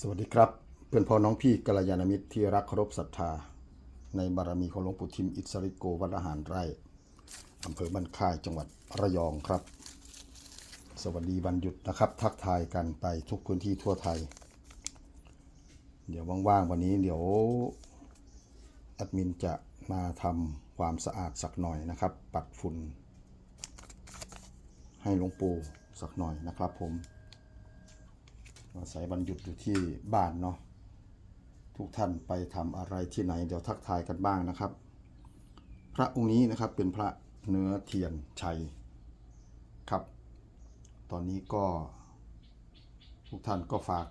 สวัสดีครับ เพื่อนพ้อน้องพี่กัลยาณมิตรที่รักเคารพศรัทธา ในบารมีของหลวงปู่ทิมอิสริโกวัดอาหารไร่อำเภอบ้านค่ายจังหวัดระยองครับ สวัสดีวันหยุดนะครับ ทักทายกันไปทุกพื้นที่ทั่วไทย เดี๋ยวว่างๆวันนี้เดี๋ยวแอดมินจะมาทำความสะอาดสักหน่อยนะครับ ปัดฝุ่นให้หลวงปู่สักหน่อยนะครับผม อาศัยวันหยุดอยู่ที่บ้านเนาะทุกท่านไปทำอะไรที่ไหน เดี๋ยวทักทายกันบ้างนะครับ พระองค์นี้นะครับเป็นพระเนื้อเทียนชัยครับ ตอนนี้ก็ ทุกท่านก็ฝาก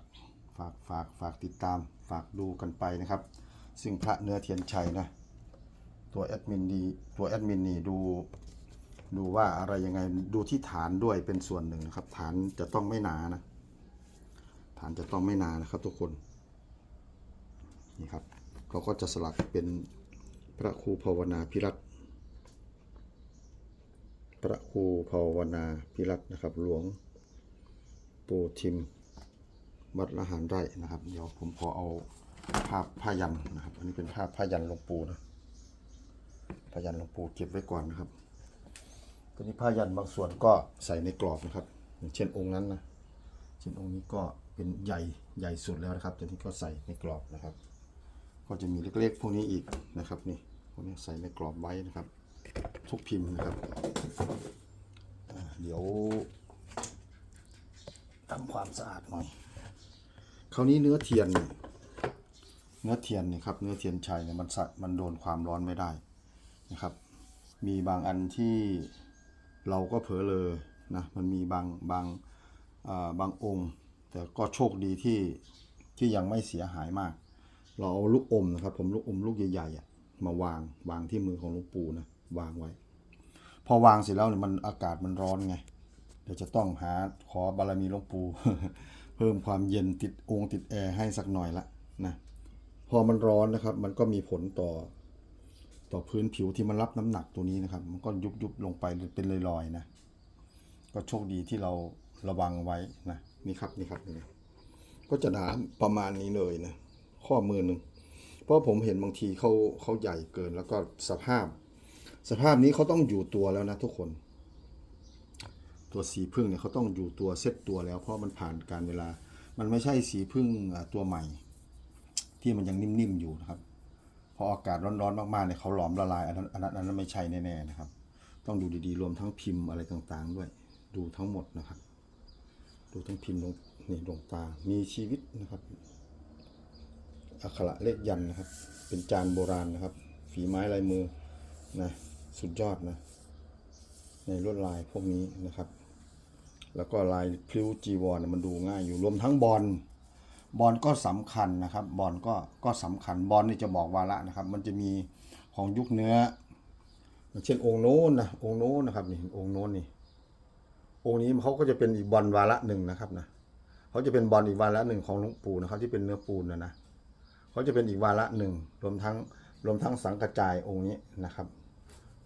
ฝากฝากฝากติดตามฝากดูกันไปนะครับ ซึ่งพระเนื้อเทียนชัยนะตัวแอดมินดีตัวแอดมินนี่ดูดูว่าอะไรยังไงดูที่ฐานด้วยเป็นส่วนหนึ่งนะครับ ฐานจะต้องไม่หนานะานจะต้องไม่นานนะครับ ทุกคนนี่ครับเขาก็จะสลักเป็นพระครูภาวนาพิรัตพระครูภาวนาพิรัตนะครับ หลวงปู่ทิมวัดละหารไร่นะครับ เดี๋ยวผมขอเอาภาพผ้ายันนะครับ อันนี้เป็นภาพผ้ายันหลวงปู่นะผ้ายันหลวงปู่เก็บไว้ก่อนนะครับตัวนี้ผ้ายันบางส่วนก็ใส่ในกรอบนะครับ อย่างเช่นองค์นั้นนะเช่นองค์นี้ก็ เป็นใหญ่ใหญ่สุดแล้วนะครับแต่นี้ก็ใส่ในกรอบนะครับ ก็จะมีเล็กๆพวกนี้อีกนะครับนี่พวกนี้ใส่ในกรอบไว้นะครับ ทุกพิมพ์นะครับเดี๋ยวทำความสะอาดหน่อยคราวนี้เนื้อเทียน เนี่ยเนื้อเทียนเนี่ยครับเนื้อเทียนชัยเนี่ยมันสะมันโดนความร้อนไม่ได้นะครับ มีบางอันที่เราก็เผลอเลยนะมันมีบางบางบางองค์ แต่ก็โชคดีที่ที่ยังไม่เสียหายมาก เราเอาลูกอมนะครับ ผมลูกอมลูกใหญ่ๆอะมาวางวางที่มือของลวงปูนะวางไว้ พอวางเสร็จแล้วเนี่ยมันอากาศมันร้อนไงเดี๋ยวจะต้องหาขอบารมีหลวงปู่เพิ่มความเย็นติดองค์ติดแอร์ให้สักหน่อยละนะพอมันร้อนนะครับ มันก็มีผลต่อ ต่อพื้นผิวที่มันรับน้ำหนักตัวนี้นะครับ มันก็ยุบยุบลงไปเป็นลอยๆนะ ก็โชคดีที่เราระวังไว้นะ นี่ครับนี่ครับนี่ก็จะหนาประมาณนี้เลยนะข้อมือหนึ่งเพราะผมเห็นบางทีเขาเขาใหญ่เกิน แล้วก็สภาพ สภาพนี้เขาต้องอยู่ตัวแล้วนะทุกคน ตัวสีพึ่งเนี่ยเขาต้องอยู่ตัวเซตตัวแล้ว เพราะมันผ่านการเวลา มันไม่ใช่สีพึ่งตัวใหม่ ที่มันยังนิ่มๆอยู่นะครับพออากาศร้อนๆมากๆเนี่ยเขาหลอมละลายอันนั้นอันนั้นอันนั้นไม่ใช่แน่ๆนะครับ ต้องดูดีๆ รวมทั้งพิมพ์อะไรต่างๆด้วย ดูทั้งหมดนะครับ ดูทั้งพิมพ์ดวงนี่ดวงตา มีชีวิตนะครับ อักขระเลขยันนะครับ เป็นจานโบราณนะครับ ฝีไม้ลายมือนะ สุดยอดนะ ในลวดลายพวกนี้นะครับ แล้วก็ลายพลิ้วจีวรเนี่ยมันดูง่ายอยู่ รวมทั้งบอล บอลก็สำคัญนะครับ บอลก็ ก็สำคัญ บอลนี่จะบอกวาระนะครับ มันจะมีของยุคเนื้อ เช่นองค์โน้นนะ องค์โน้นนะครับนี่ องค์โน้นนี่ องค์นี้เขาก็จะเป็นอีกบอลวาระหนึ่งนะครับนะเขาจะเป็นบอลอีกวาระหนึ่งของหลวงปู่นะครับ ที่เป็นเนื้อปูนนะนะเขาจะเป็นอีกวาระหนึ่งรวมทั้งรวมทั้งสังกระจายองค์นี้นะครับ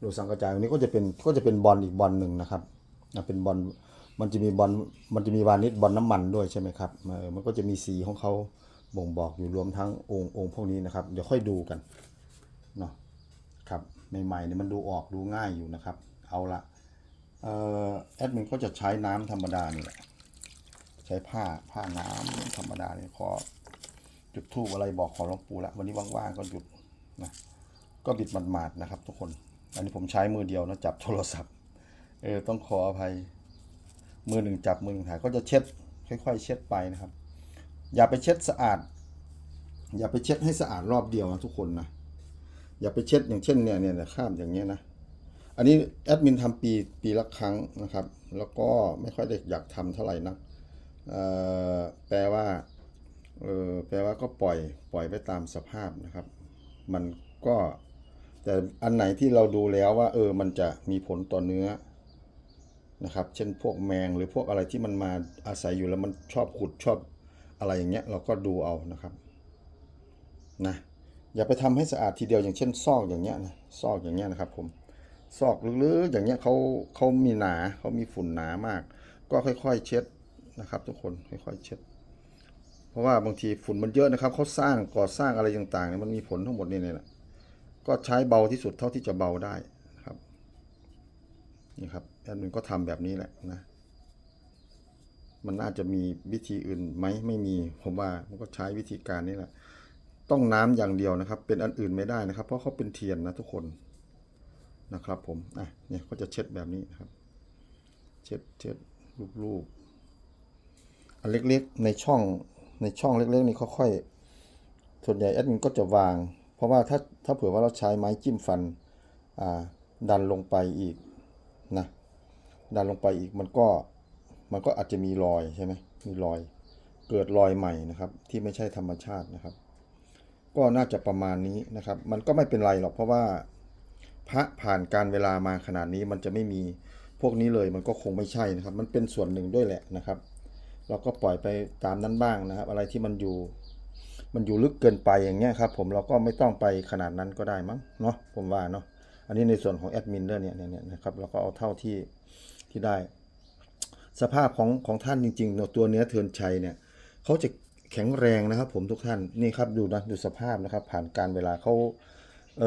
ดูสังกระจายองค์นี้ก็จะเป็นก็จะเป็นบอลอีกบอลหนึ่งนะครับนะเป็นบอลมันจะมีบอลมันจะมีวานิชบอลน้ำมันด้วยใช่ไหมครับเออมันก็จะมีสีของเขาบ่งบอกอยู่รวมทั้งองค์องค์พวกนี้นะครับ เดี๋ยวค่อยดูกันเนาะครับใหม่ๆเนี่ยมันดูออกดูง่ายอยู่นะครับ เอาละ แอดมินก็จะใช้น้ำธรรมดานี่แหละใช้ผ้าผ้าน้ำธรรมดาเนี่ยขอจุดทูบอะไรบอกขอหลวงปู่ละวันนี้ว่างๆก็หยุดนะก็บิดหมาดๆนะครับทุกคน อันนี้ผมใช้มือเดียวนะจับโทรศัพท์เออต้องขออภัยมือหนึ่งจับมือหนึ่งถ่ายก็จะเช็ดค่อย ๆ เช็ดไปนะครับ อย่าไปเช็ดสะอาด อย่าไปเช็ดให้สะอาดรอบเดียวนะทุกคนนะอย่าไปเช็ดอย่างเช่นเนี่ยเนี่ยเนี่ยข้ามอย่างเงี้ยนะ อันนี้แอดมินทำปีปีละครั้งนะครับ แล้วก็ไม่ค่อยได้อยากทำเท่าไหร่นักแปลว่าแปลว่าก็ปล่อยปล่อยไปตามสภาพนะครับ มันก็แต่อันไหนที่เราดูแล้วว่า เออมันจะมีผลต่อเนื้อนะครับ เช่นพวกแมงหรือพวกอะไรที่มันมาอาศัยอยู่แล้วมันชอบขุดชอบอะไรอย่างเงี้ยเราก็ดูเอานะครับนะอย่าไปทำให้สะอาดทีเดียวอย่างเช่นซอกอย่างเงี้ยนะซอกอย่างเงี้ยนะครับผม ซอกลึกๆอย่างเงี้ยเขาเขามีหนาเขามีฝุ่นหนามาก ก็ค่อยๆเช็ดนะครับ ทุกคนค่อยๆเช็ด เพราะว่าบางทีฝุ่นมันเยอะนะครับเขาสร้างก่อสร้างอะไรต่างๆเนี่ยมันมีผลทั้งหมดนี่เนี่ยแหละก็ใช้เบาที่สุดเท่าที่จะเบาได้นะครับนี่ครับแอดมินก็ทำแบบนี้แหละนะมันน่าจะมีวิธีอื่นไหมไม่มีผมว่ามันก็ใช้วิธีการนี้แหละ ต้องน้ำอย่างเดียวนะครับ เป็นอันอื่นไม่ได้นะครับ เพราะเขาเป็นเทียนนะทุกคน นะครับผมอะเนี่ยก็จะเช็ดแบบนี้นะครับ เช็ดเช็ดลูบๆอันเล็กๆในช่องในช่องเล็กๆนี่ค่อยๆส่วนใหญ่แอดมินก็จะวาง เพราะว่าถ้าถ้าเผื่อว่าเราใช้ไม้จิ้มฟันอ่าดันลงไปอีกนะดันลงไปอีกมันก็มันก็อาจจะมีรอยใช่ไหมมีรอยเกิดรอยใหม่นะครับ ที่ไม่ใช่ธรรมชาตินะครับ ก็น่าจะประมาณนี้นะครับ มันก็ไม่เป็นไรหรอกเพราะว่า พระผ่านการเวลามาขนาดนี้มันจะไม่มีพวกนี้เลยมันก็คงไม่ใช่นะครับ มันเป็นส่วนหนึ่งด้วยแหละนะครับ เราก็ปล่อยไปตามนั้นบ้างนะครับ อะไรที่มันอยู่ มันอยู่ลึกเกินไปอย่างเงี้ยครับ ผมเราก็ไม่ต้องไปขนาดนั้นก็ได้มั้งเนาะผมว่าเนาะอันนี้ในส่วนของแอดมินเดอเนี่ยเนี่ยเนี่ยนะครับเราก็เอาเท่าที่ที่ได้ สภาพของของท่านจริงๆเนอะตัวเนื้อเทือนชัยเนี่ยเขาจะแข็งแรงนะครับ ผมทุกท่านนี่ครับดูนะดูสภาพนะครับ ผ่านการเวลาเขา เอ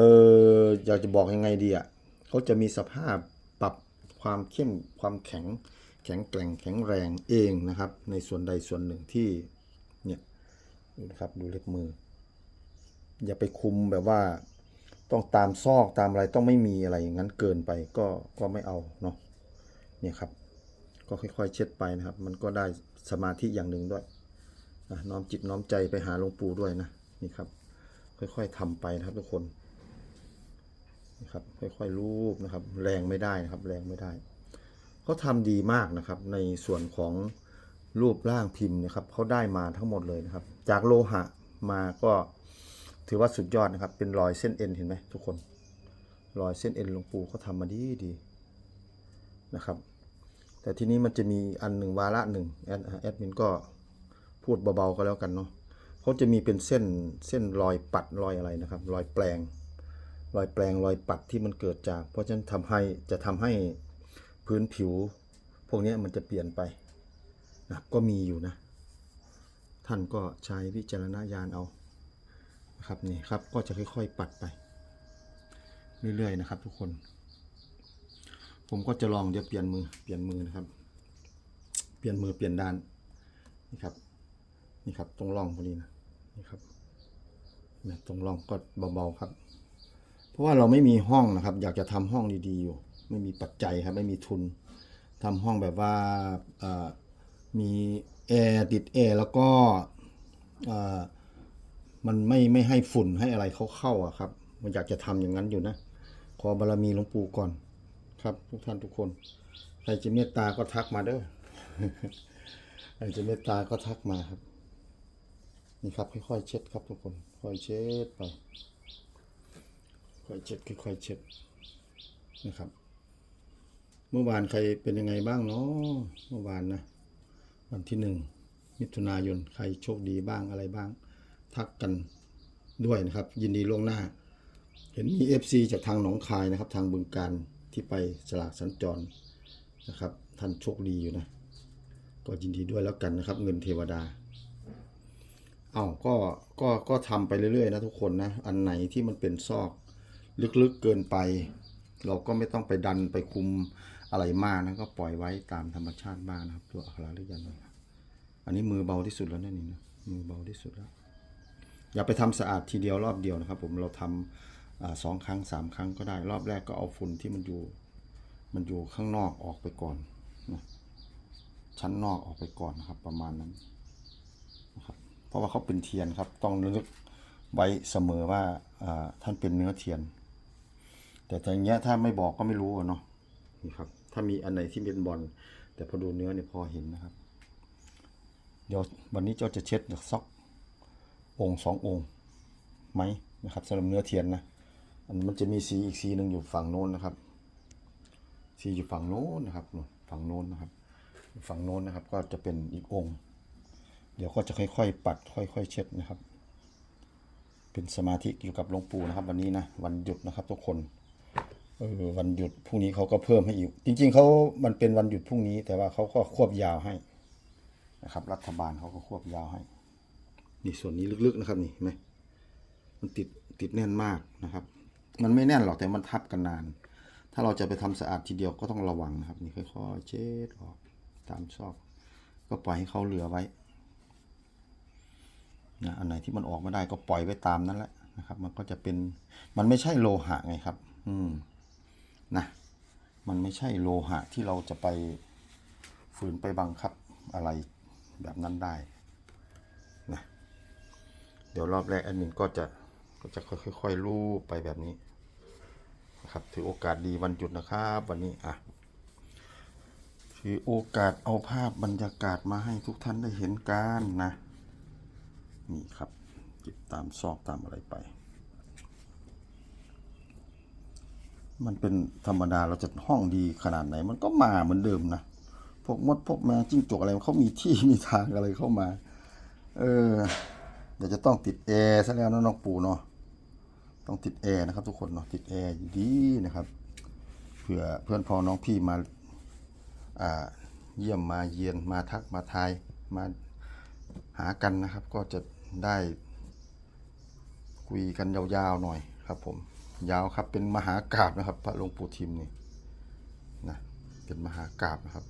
ออยากจะบอกยังไงดีอะเขาจะมีสภาพปรับความเข้มความแข็งแข็งแกร่งแข็งแรงเองนะครับ ในส่วนใดส่วนหนึ่งที่เนี่ยดูนะครับดูเล็บมือ อย่าไปคุมแบบว่าต้องตามซอกตามอะไรต้องไม่มีอะไรอย่างนั้นเกินไปก็ก็ไม่เอาเนาะเนี่ยครับ ก็ค่อยๆ เช็ดไปนะครับ มันก็ได้สมาธิอย่างหนึ่งด้วยน้อมจิตน้อมใจไปหาหลวงปู่ด้วยนะนี่ครับ ค่อยๆทำไปนะครับทุกคน ครับค่อยๆรูปนะครับ แรงไม่ได้นะครับ แรงไม่ได้เขาทำดีมากนะครับ ในส่วนของรูปร่างพิมพ์นะครับเขาได้มาทั้งหมดเลยนะครับ จากโลหะมาก็ถือว่าสุดยอดนะครับ เป็นรอยเส้นเอ็นเห็นไหมทุกคน รอยเส้นเอ็นหลวงปู่เขาทำมาดีดีนะครับ แต่ทีนี้มันจะมีอันหนึ่งวาระหนึ่งแอดแอดมินก็พูดเบาๆก็แล้วกันเนาะเขาจะมีเป็นเส้นเส้นรอยปัดรอยอะไรนะครับ รอยแปลง รอยแปลงรอยปัดที่มันเกิดจาก เพราะฉะนั้นทำให้จะทำให้พื้นผิว พวกนี้มันจะเปลี่ยนไปนะก็มีอยู่นะ ท่านก็ใช้วิจารณญาณเอานะครับนี่ครับก็จะค่อยๆปัดไป เรื่อยๆนะครับ ทุกคน ผมก็จะลองเดี๋ยวเปลี่ยนมือเปลี่ยนมือนะครับ เปลี่ยนมือเปลี่ยนด้านนี่ครับนี่ครับตรงร่องพอดีนะนี่ครับนี่ตรงร่องก็เบาๆครับ เพราะว่าเราไม่มีห้องนะครับ อยากจะทำห้องดีๆอยู่ ไม่มีปัจจัยครับ ไม่มีทุนทำห้องแบบว่ามีแอร์ติดแอร์แล้วก็มันไม่ไม่ให้ฝุ่นให้อะไรเขาเข้าอะครับ มันอยากจะทำอย่างนั้นอยู่นะ ขอบารมีหลวงปู่ก่อนครับทุกท่านทุกคนใครจะเมตตาก็ทักมาเด้อใครจะเมตตาก็ทักมาครับ นี่ครับค่อยๆเช็ดครับทุกคน ค่อยเช็ดไป ค่อยเช็ดค่อยๆเช็ดนะครับ เมื่อวานใครเป็นยังไงบ้างเนาะเมื่อวานนะวันที่หนึ่งมิถุนายนใครโชคดีบ้างอะไรบ้าง ทักกันด้วยนะครับ ยินดีล่วงหน้า เห็นมี FC จากทางหนองคายนะครับ ทางบึงการที่ไปสลากสัญจรนะครับ ท่านโชคดีอยู่นะ ก็ยินดีด้วยแล้วกันนะครับ เงินเทวดาเอาก็ก็ก็ทำไปเรื่อยๆนะทุกคนนะ อันไหนที่มันเป็นซอก ลึกๆเกินไป เราก็ไม่ต้องไปดันไปคุมอะไรมากนะก็ปล่อยไว้ตามธรรมชาติบ้างนะครับ ตัวอัคราหรือยันนะครับอันนี้มือเบาที่สุดแล้วนะนี่นะมือเบาที่สุดแล้ว อย่าไปทำสะอาดทีเดียวรอบเดียวนะครับ ผมเราทำอาสองครั้งสามครั้งก็ได้ รอบแรกก็เอาฝุ่นที่มันอยู่ มันอยู่ข้างนอกออกไปก่อนนะชั้นนอกออกไปก่อนนะครับ ประมาณนั้นนะครับเพราะว่าเขาเป็นเทียนครับ ต้องนึกไว้เสมอว่าท่านเป็นเนื้อเทียน แต่ทางเงี้ยถ้าไม่บอกก็ไม่รู้อะเนาะนี่ครับ ถ้ามีอันไหนที่เป็นบอลแต่พอดูเนื้อเนี่ยพอเห็นนะครับ เดี๋ยววันนี้เจ้าจะเช็ดซอกองค์สององค์ไหมนะครับสำหรับเนื้อเทียนนะอันมันจะมีสีอีกสีหนึ่งอยู่ฝั่งโน้นนะครับ สีอยู่ฝั่งโน้นนะครับฝั่งโน้นนะครับ ฝั่งโน้นนะครับ ก็จะเป็นอีกองค์ เดี๋ยวก็จะค่อยๆ ปัด ค่อย ๆ เช็ดนะครับ เป็นสมาธิอยู่กับหลวงปู่นะครับ วันนี้นะวันหยุดนะครับทุกคน ออวันหยุดพรุ่งนี้เขาก็เพิ่มให้อีก จริง ๆเขามันเป็นวันหยุดพรุ่งนี้ แต่ว่าเขาก็ควบยาวให้นะครับ รัฐบาลเขาก็ควบยาวให้ นี่ส่วนนี้ลึกๆนะครับนี่เห็นไหมมันติดติดแน่นมากนะครับ มันไม่แน่นหรอกแต่มันทับกันนาน ถ้าเราจะไปทำสะอาดทีเดียวก็ต้องระวังนะครับ นี่ค่อยๆเช็ดออกตามซอก ก็ปล่อยให้เขาเหลือไว้นะอันไหนที่มันออกไม่ได้ก็ปล่อยไว้ตามนั้นแหละนะครับ มันก็จะเป็นมันไม่ใช่โลหะไงครับ อืม นะมันไม่ใช่โลหะที่เราจะไปฝืนไปบังคับอะไรแบบนั้นได้นะเดี๋ยวรอบแรกแอดมินก็จะก็จะค่อยๆลูบไปแบบนี้นะครับถือโอกาสดีวันหยุดนะครับ วันนี้อะถือโอกาสเอาภาพบรรยากาศมาให้ทุกท่านได้เห็นกันนะนี่ครับเก็บตามซอกตามอะไรไป มันเป็นธรรมดาเราจะห้องดีขนาดไหน มันก็มาเหมือนเดิมนะพวกมดพวกแมงจิ้งจกอะไรเขามีที่มีทางอะไรเข้ามา เออเดี๋ยวจะต้องติดแอร์ซะแล้วนะน้องปูเนาะต้องติดแอร์นะครับ ทุกคนเนาะติดแอร์ดีนะครับเผื่อเพื่อนพ้องน้องพี่มาอ่าเยี่ยมมาเยียนมาทักมาทายมาหากันนะครับ ก็จะได้คุยกันยาวๆหน่อยครับผม ยาวครับ เป็นมหากราบนะครับ พระหลวงปู่ทิมนี่นะเป็นมหากราบนะครับ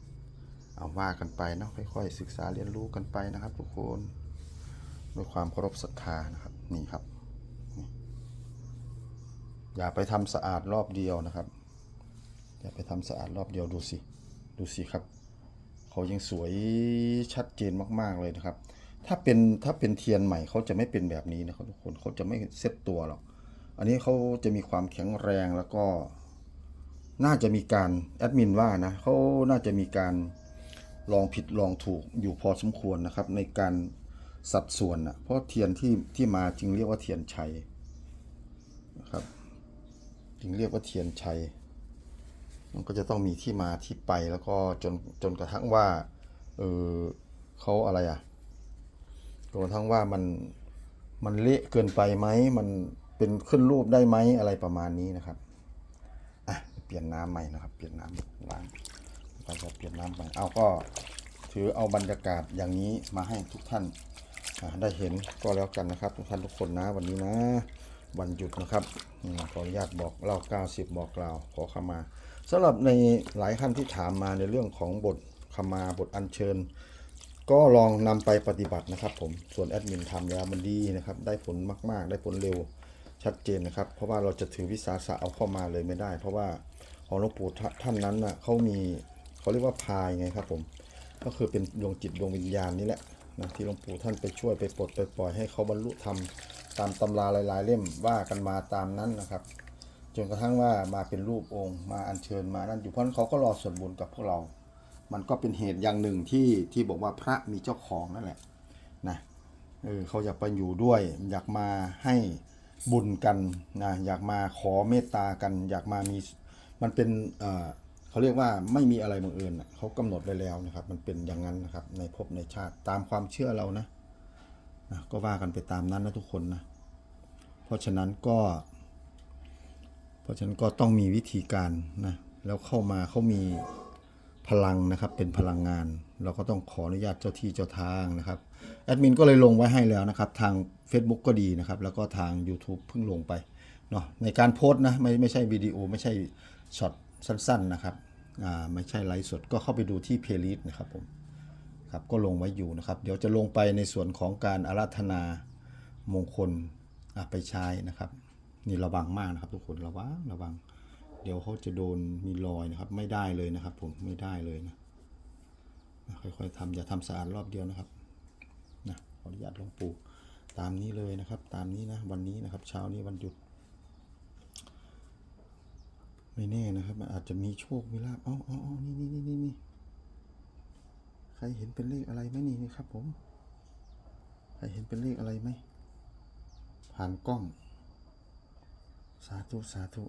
เอาว่ากันไปเนาะค่อยๆ ศึกษาเรียนรู้กันไปนะครับ ทุกคนด้วยความเคารพศรัทธานะครับนี่ครับ อย่าไปทำสะอาดรอบเดียวนะครับ อย่าไปทำสะอาดรอบเดียวดูสิดูสิครับเขายังสวยชัดเจนมากๆเลยนะครับ ถ้าเป็นถ้าเป็นเทียนใหม่เขาจะไม่เป็นแบบนี้นะครับทุกคนเขาจะไม่เซ็ตตัวหรอก อันนี้เขาจะมีความแข็งแรงแล้วก็น่าจะมีการแอดมินว่านะเขาน่าจะมีการลองผิดลองถูกอยู่พอสมควรนะครับ ในการสัดส่วนนะเพราะเทียนที่ที่มาจึงเรียกว่าเทียนชัยนะครับจึงเรียกว่าเทียนชัย มันก็จะต้องมีที่มาที่ไปแล้วก็จนจนกระทั่งว่าเออเขาอะไรอะจนกระทั่งว่ามันมันเละเกินไปไหมมัน เป็นขึ้นรูปได้ไหมอะไรประมาณนี้นะครับอะเปลี่ยนน้ำใหม่นะครับ เปลี่ยนน้ำล้างเราจะเปลี่ยนน้ำใหม่เอาก็ถือเอาบรรยากาศอย่างนี้มาให้ทุกท่านได้เห็นก็แล้วกันนะครับ ทุกท่านทุกคนนะวันนี้นะวันหยุดนะครับขออนุญาตบอกเล่า90 บอกกล่าวขอขมาสำหรับในหลายท่านที่ถามมาในเรื่องของบทขมาบทอัญเชิญ ก็ลองนำไปปฏิบัตินะครับผมส่วนแอดมินทำแล้วมันดีนะครับ ได้ผลมาก ๆ ได้ผลเร็ว ชัดเจนนะครับ เพราะว่าเราจะถือวิสาสะเอาเข้ามาเลยไม่ได้ เพราะว่าของหลวงปู่ท่านนั้นน่ะเขามีเขาเรียกว่าพายไงครับผมก็คือเป็นดวงจิตดวงวิญญาณนี่แหละนะที่หลวงปู่ท่านไปช่วยไปปลดไปปล่อยให้เขาบรรลุธรรมตามตำราหลายๆ เล่มว่ากันมาตามนั้นนะครับจนกระทั่งว่ามาเป็นรูปองค์ มาอัญเชิญมานั่นอยู่เพราะฉะนั้นเขาก็รอส่วนบุญกับพวกเรา มันก็เป็นเหตุอย่างหนึ่งที่ที่บอกว่าพระมีเจ้าของนั่นแหละนะเออเขาอยากไปอยู่ด้วย อยากมาให้ บุญกันนะอยากมาขอเมตตากัน อยากมามีมันเป็นเขาเรียกว่าไม่มีอะไรบังเอิญน่ะเขากำหนดไว้แล้วนะครับ มันเป็นอย่างนั้นนะครับ ในภพในชาติตามความเชื่อเรานะนะก็ว่ากันไปตามนั้นนะทุกคนนะเพราะฉะนั้นก็ เพราะฉะนั้นก็ต้องมีวิธีการนะแล้วเข้ามาเขามีพลังนะครับเป็นพลังงาน เราก็ต้องขออนุญาตเจ้าที่เจ้าทางนะครับ แอดมินก็เลยลงไว้ให้แล้วนะครับ ทาง Facebook ก็ดีนะครับ แล้วก็ทาง YouTube เพิ่งลงไปเนาะในการโพสต์นะไม่ไม่ใช่วิดีโอไม่ใช่ช็อตสั้นๆนะครับอ่าไม่ใช่ไลฟ์สดก็เข้าไปดูที่เพลย์ลิสต์นะครับผมครับก็ลงไว้อยู่นะครับ เดี๋ยวจะลงไปในส่วนของการอาราธนามงคลอะไปใช้นะครับ นี่ระวังมากนะครับ ทุกคนระวังระวัง เดี๋ยวเขาจะโดนมีรอยนะครับ ไม่ได้เลยนะครับ ผมไม่ได้เลยนะค่อยๆทำอย่าทำสะอาดรอบเดียวนะครับ ขออนุญาตหลวงปู่ตามนี้เลยนะครับ ตามนี้นะวันนี้นะครับเช้านี้วันหยุด ไม่แน่นะครับมันอาจจะมีโชคมีลาภเอ๋ออ๋อนี่นี่นี่นี่นี่ใครเห็นเป็นเลขอะไรไหมนี่นี่ครับ ผมใครเห็นเป็นเลขอะไรไหมผ่านกล้อง สาธุสาธุ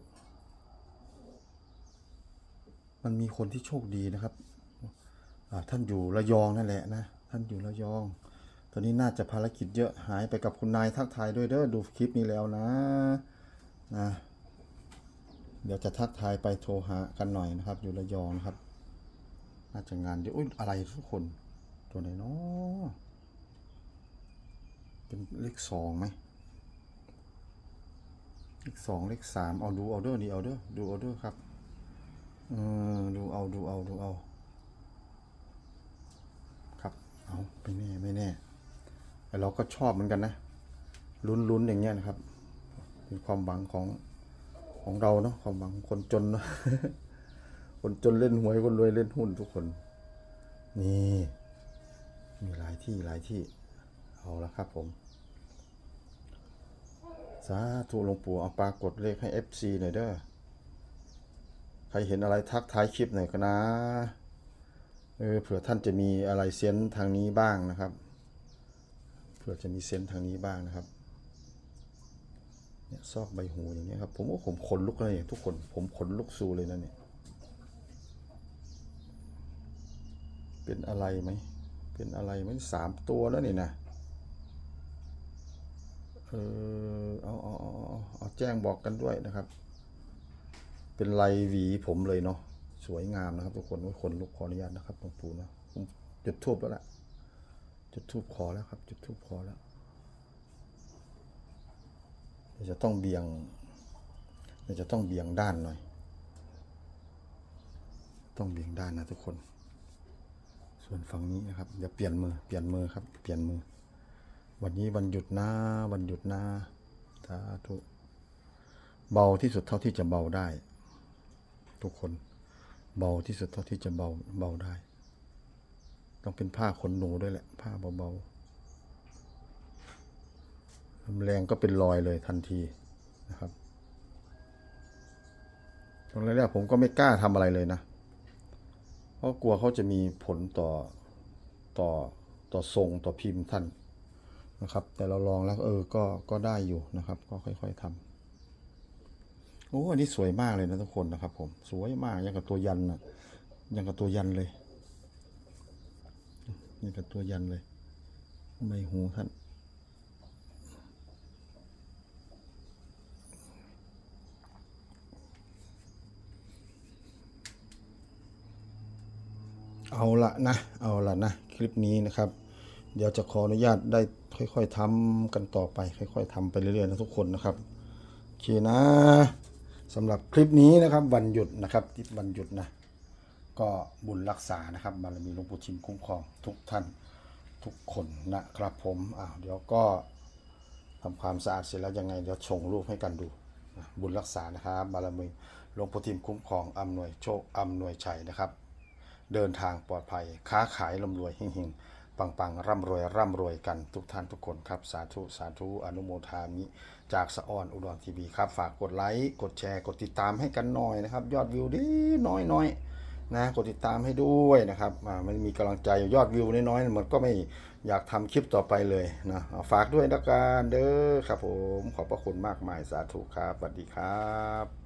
มันมีคนที่โชคดีนะครับท่านอยู่ระยองนั่นแหละนะท่านอยู่ระยอง ตอนนี้น่าจะภารกิจเยอะหายไปกับคุณนายทักทายด้วยเด้อดูคลิปนี้แล้วนะนะเดี๋ยวจะทักทายไปโทรหากันหน่อยนะครับ อยู่ระยองนะครับ น่าจะงานเยอะอุ้ยอะไรทุกคน ตัวไหนเนาะเป็นเลขสองไหมเลขสองเลขสามเอาดูเอาเด้อนี่เอาเด้อดูเอาเด้อครับเออดูเอาดูเอาดูเอา ครับเอาไม่แน่ไม่แน่ เราก็ชอบเหมือนกันนะลุ้นลุ้นอย่างเงี้ยนะครับ เป็นความหวังของของเราเนาะความหวังคนจนเนาะคนจนเล่นหวยคนรวยเล่นหุ้นทุกคน นี่มีหลายที่หลายที่เอาละครับผมสาธุหลวงปู่เอาปรากฏเลขให้ FC หน่อยเด้อใครเห็นอะไรทักท้ายคลิปหน่อยก็นะเออเผื่อท่านจะมีอะไรเซนส์ทางนี้บ้างนะครับ เผื่อจะมีเซนส์ทางนี้บ้างนะครับเนี่ยซอกใบหูอย่างเงี้ยครับ ผมว่าผมขนลุกเลยทุกคน ผมขนลุกสู้เลยนะเนี่ยเป็นอะไรไหม เป็นอะไรไหมสามตัวแล้วนี่นะเออเอาเอาเอาเอาแจ้งบอกกันด้วยนะครับ เป็นลายหวีผมเลยเนาะสวยงามนะครับ ทุกคนว่าคนลุกขออนุญาตนะครับหลวงปู่นะผมจุดทูบแล้วล่ะ จุดทูบขอแล้วครับ จุดทูบขอแล้วเดี๋ยวจะต้องเบี่ยงเดี๋ยวจะต้องเบี่ยงด้านหน่อย ต้องเบี่ยงด้านนะทุกคน ส่วนฝั่งนี้นะครับเดี๋ยวเปลี่ยนมือเปลี่ยนมือครับ เปลี่ยนมือ วันนี้วันหยุดนะวันหยุดนะสาธุเบาที่สุดเท่าที่จะเบาได้ ทุกคนเบาที่สุดเท่าที่จะเบาเบาได้ ต้องเป็นผ้าขนหนูด้วยแหละ ผ้าเบาๆลมแรงก็เป็นรอยเลยทันทีนะครับตอนแรกผมก็ไม่กล้าทำอะไรเลยนะ เพราะกลัวเขาจะมีผลต่อต่อต่อทรงต่อพิมพ์ท่านนะครับ แต่เราลองแล้วเออก็ก็ได้อยู่นะครับ ก็ค่อย ๆทำโอ้อันนี้สวยมากเลยนะทุกคนนะครับ ผมสวยมากยังกับตัวยันนะยังกับตัวยันเลย ยังกับตัวยันเลย ใบหูท่านเอาละนะ เอาละนะ คลิปนี้นะครับ เดี๋ยวจะขออนุญาตได้ค่อย ๆทำกันต่อไป ค่อย ๆทำไปเรื่อยๆนะทุกคนนะครับโอเคนะสำหรับคลิปนี้นะครับวันหยุดนะครับที่วันหยุดนะ ก็บุญรักษานะครับบารมีหลวงปู่ชิมคุ้มครองทุกท่านทุกคนนะครับผมอ้าวเดี๋ยวก็ทำความสะอาดเสร็จแล้วยังไงเดี๋ยวชงรูปให้กันดู บุญรักษานะครับบารมีหลวงปู่ทิมคุ้มครองอำนวยโชคอำนวยชัยนะครับ เดินทางปลอดภัย ค้าขายร่ำรวยเฮงๆปังๆ ร่ำรวยร่ำรวยกันทุกท่านทุกคนครับ สาธุสาธุอนุโมทามิ จากสะออนอุดรทีวีครับ ฝากกดไลค์กดแชร์กดติดตามให้กันหน่อยนะครับ ยอดวิวดีน้อยน้อยๆ นะกดติดตามให้ด้วยนะครับอ่ามันมีกำลังใจยอดวิวน้อยๆมันก็ไม่อยากทำคลิปต่อไปเลยนะฝากด้วยนะการเด้อครับผมขอบพระคุณมากมายสาธุครับสวัสดีครับ